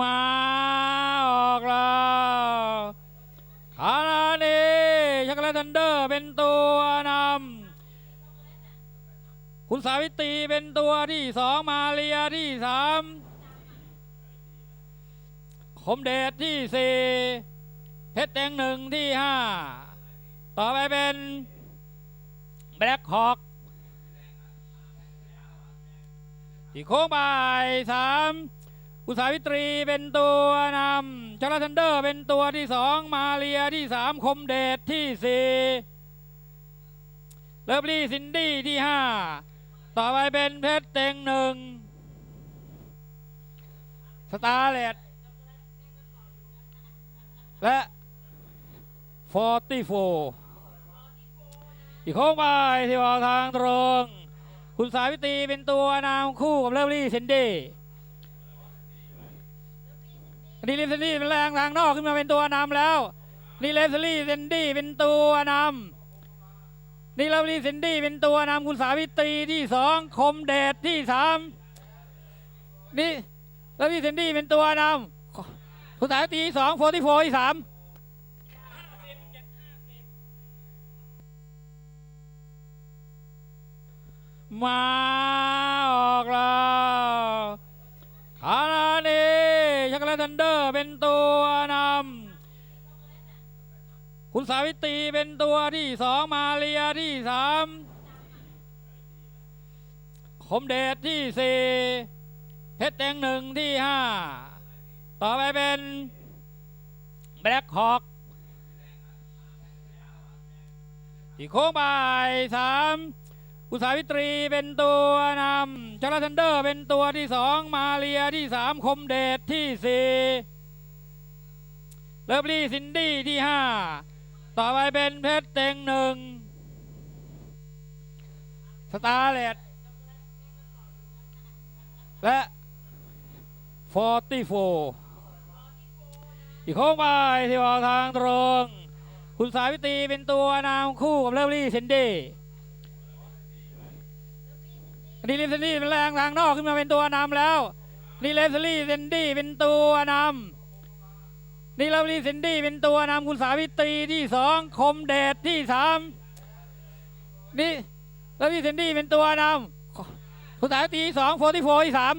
มาออกแล้วารานีช็อกโกแลตทันเดอร์เป็นตัวนำคุณสาวิตรีเป็นตัวที่สองมาเรียที่สามคมเดชที่สี่เพชรแดงหนึ่งที่ห้าต่อไปเป็นแบล็คฮอคที่โค้งไปสาม อุตสาวิตรีเป็นตัวนำชลทันเดอร์เป็นตัวที่สองมาเรียที่สามคมเดชที่สี่เลิฟลี่ซินดี้ที่ห้าต่อไปเป็นเพชรเต็งหนึ่งสตาร์เลตและฟอร์ตี้โฟอีกโค้งไปที่ออกทางตรง คุณสาวิตรีเป็นตัวนำคู่กับเลิฟลี่ซินดี้ นี่เลฟเซนดี้เป็นแรงทางนอกขึ้นมาเป็นตัวนำแล้วนี่เลฟเซนดี้เซนดี้เป็นตัวนำนี่เลฟลี่เซนดี้เป็นตัวนำคุณสาวิตรีที่สองคมเดชที่สามนี่เลฟลี่เซนดี้เป็นตัวนำคุณสาวิตรีสองโฟร์ที่โฟร์ที่สามมา ทันเดอร์เป็นตัวนำคุณสาวิตรีเป็นตัวที่สองมาเรียที่สามคมเดชที่สี่เพชรแดงหนึ่งที่ห้าต่อไปเป็นแบล็คฮอกที่โค้งบ่ายสาม อุตสาหวิตรีเป็นตัวนำชลทันเดอร์เป็นตัวที่สองมาเรียที่สามคมเดชที่สี่เลิฟลี่ซินดี้ที่ห้าต่อไปเป็นเพชรเต็งหนึ่งสตาร์เลตและฟอร์ตี้โฟอีกโค้งไปที่ออกทางตรง คุณสาวิตรีเป็นตัวนำคู่กับเลิฟลี่ซินดี้ นี่เลฟเซนดี้เป็นแรงทางนอกขึ้นมาเป็นตัวนำแล้วนี่เลฟเซนดี้เซนดี้เป็นตัวนำนี่เลฟลี่เซนดี้เป็นตัวนำคุณสาวิตรีที่สองคมเดชที่สามนี่แลฟลี่เซนดี้เป็นตัวนำคุณสาวิตรีสองโฟร์ที่โฟที่สาม